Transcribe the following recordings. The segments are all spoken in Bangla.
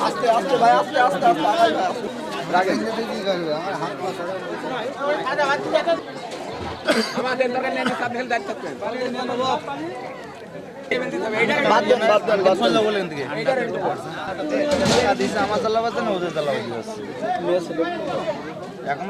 আস্তে আস্তে ভাই আস্তে আস্তে আস্তে আগাই ভাই, আস্তে। রাখেন বাদ দেন বাদ দেন বাদ দেন। বলেন দিকে দিছে আমার চালা বাজছে না ওদের চালা বাজছে এখন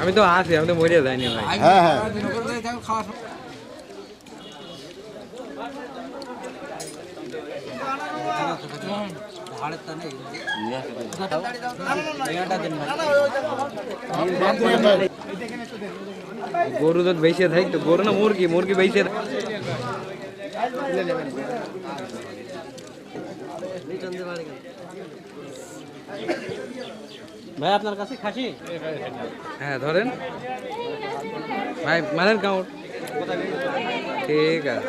আমি। তো আছি আমি তো মরে যাইনি ভাই। হ্যাঁ হ্যাঁ। গরু তো বেঁচে থাক তো গরু না মুরগি মুরগি বেঁচে ভাই আপনার কাছে খাসি? হ্যাঁ ধরেন। ভাই মারেন কাউন্ট ঠিক আছে।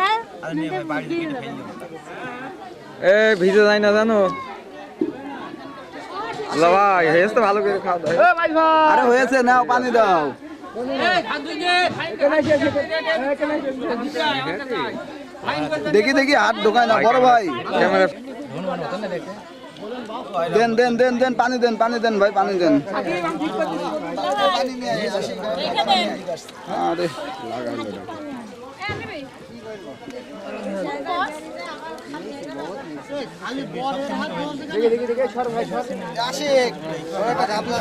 এ ভিজে যায় না জানো? ভাই তো ভালো করে খাওয়া দাও আরে হয়েছে নাও পানি দাও। দেখি দেখি হাত ঢোকায় না বড় ভাই। ক্যামেরা দেন দেন দেন দেন পানি দেন পানি দেন ভাই পানি দেন। আরে লাগাইলো না।